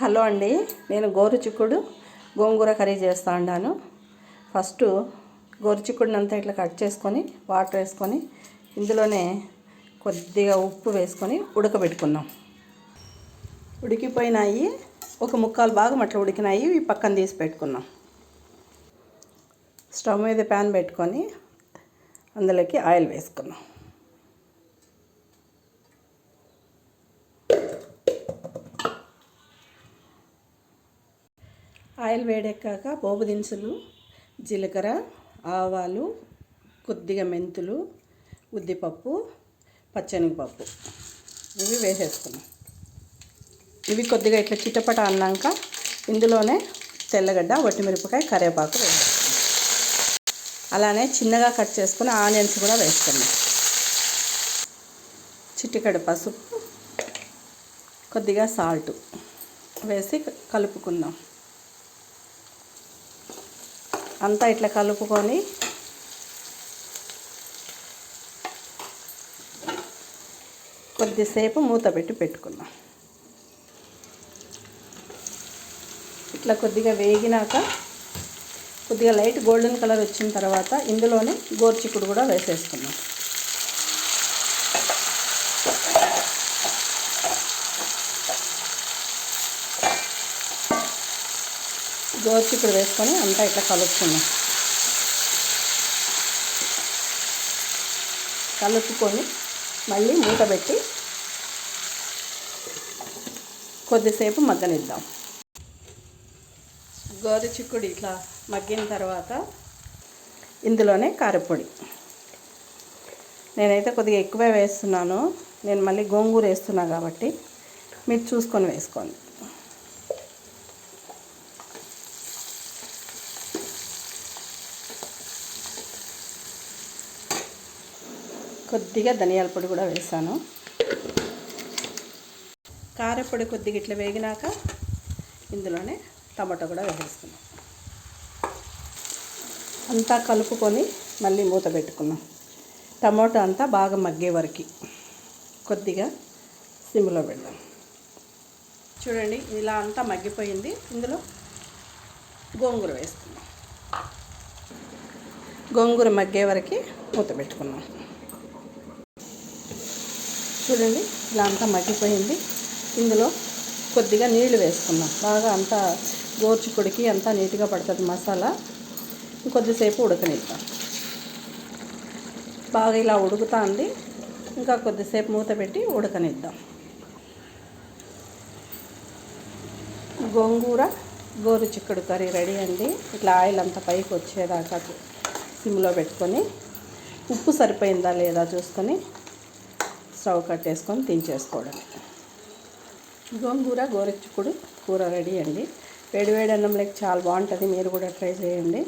Hello అండి నేను గోరుచిక్కుడు గోంగూర curry చేస్తా ఉన్నాను ఫస్ట్ గోరుచిక్కుడిని అంతా ఇట్లా కట్ చేసుకొని వాటర్ వేసుకొని ఇందులోనే కొద్దిగా ఉప్పు వేసుకొని ఉడకబెట్టుకున్నాం. ఉడికిపోయినాయి ఒక ముక్కాలు భాగం అట్లా ఉడికినాయి ఇవి పక్కన తీసి పెట్టుకున్నాం. స్టవ్ మీద ప్యాన్ పెట్టుకొని అందులోకి ఆయిల్ వేసుకున్నాం. ఆయిల్ వేడెక్కాక పోపు దినుసులు జీలకర్ర ఆవాలు కొద్దిగా మెంతులు ఉద్దిపప్పు పచ్చనిపప్పు. ఇవి వేసేసుకున్నాం. ఇవి కొద్దిగా ఇట్లా చిటపట అన్నాక ఇందులోనే తెల్లగడ్డ వట్టిమిరపకాయ కరివేపాకు వేసేసుకున్నాం. అలానే చిన్నగా కట్ చేసుకుని ఆనియన్స్ కూడా వేసుకున్నాం. చిటికడ పసుపు కొద్దిగా సాల్ట్ వేసి కలుపుకుందాం. అంతా ఇట్లా కలుపుకొని కొద్దిసేపు మూత పెట్టి పెట్టుకుందాం. ఇట్లా కొద్దిగా వేగినాక కొద్దిగా లైట్ గోల్డెన్ కలర్ వచ్చిన తర్వాత ఇందులోనే గోర్చిక్కుడు కూడా వేసేసుకున్నాం గోర్చిక్కుడు వేసుకొని అంతా ఇట్లా కలుపుకున్నాం కలుపుకొని మళ్ళీ మూత పెట్టి కొద్దిసేపు మగ్గనిద్దాం. గోరుచిక్కుడు ఇట్లా మగ్గిన తర్వాత ఇందులోనే కారపొడి. నేనైతే కొద్దిగా ఎక్కువే వేస్తున్నాను. నేను మళ్ళీ గోంగూర వేస్తున్నా కాబట్టి మీరు చూసుకొని వేసుకోండి. కొద్దిగా ధనియాల పొడి కూడా వేసాను. కారపొడి కొద్దిగా ఇట్లా వేగినాక ఇందులోనే టమాటో కూడా వేసేసుకున్నాం. అంతా కలుపుకొని మళ్ళీ మూత పెట్టుకున్నాం. టమాటో అంతా బాగా మగ్గే వరకు కొద్దిగా సిమ్లో పెడదాం. చూడండి ఇలా అంతా మగ్గిపోయింది. ఇందులో గోంగూర వేసుకున్నాం. గోంగూర మగ్గే వరకు మూత పెట్టుకున్నాం. చూడండి ఇలా అంతా మగ్గిపోయింది. ఇందులో కొద్దిగా నీళ్ళు వేసుకున్నాం బాగా అంతా గోర్చుకుడికి అంతా నీట్గా పడుతుంది మసాలా. కొద్దిసేపు ఉడకనిద్దాం. బాగా ఇలా ఉడుకుతా ఉంది ఇంకా కొద్దిసేపు మూత పెట్టి ఉడకనిద్దాం. గోంగూర గోరు చిక్కుడు కర్రీ రెడీ అండి. ఇట్లా ఆయిల్ అంతా పైకి వచ్చేదాకా సిమ్లో పెట్టుకొని. ఉప్పు సరిపోయిందా లేదా చూసుకొని స్టవ్ కట్టేసుకొని దించేసుకోవడం. గోంగూర గోరెచ్చుకుడు కూర రెడీ అండి. వేడి వేడి అన్నంలోకి చాలా బాగుంటుంది. మీరు కూడా ట్రై చేయండి.